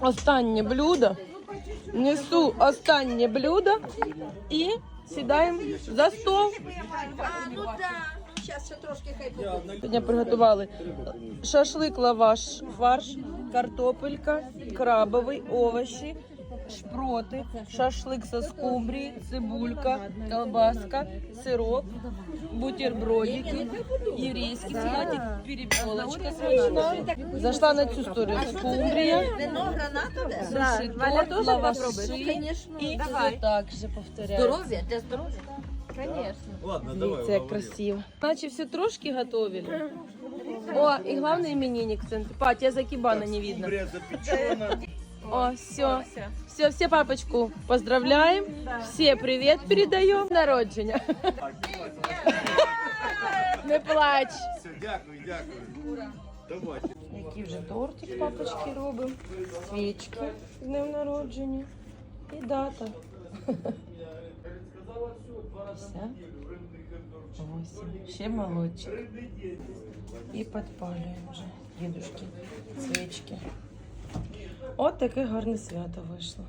останнє блюдо. Несу останнє блюдо і сідаємо за стол. Сьогодні приготували шашлик, лаваш, фарш, картопелька, крабовий, овочі, шпроти, шашлик со скумбрії, цибулька, колбаска, сирок, бутербродики, єврейський салатик, перепелочка смачна. Зайшла на цю сторону скумбрія, суші торт, лаваші конечно. і так же повторяю. Здоров'я, для здоров'я. Ладно, давай. Дивіться, як красиво. Наче все трошки готовили. О, і головний іменинник в центрі. Па, тебя за не видно. Скумбрия запечена. О, все. Все, все папочку поздравляем. Все привет передаем. Народження. Не плач. Все, дякую, дякую. Давайте. Який вже тортик папочки робимо. Свічки з днем народження. І дата. Восемь. Ще молодчик. І підпалюємо вже дідушки свічки. От таке гарне свято вийшло.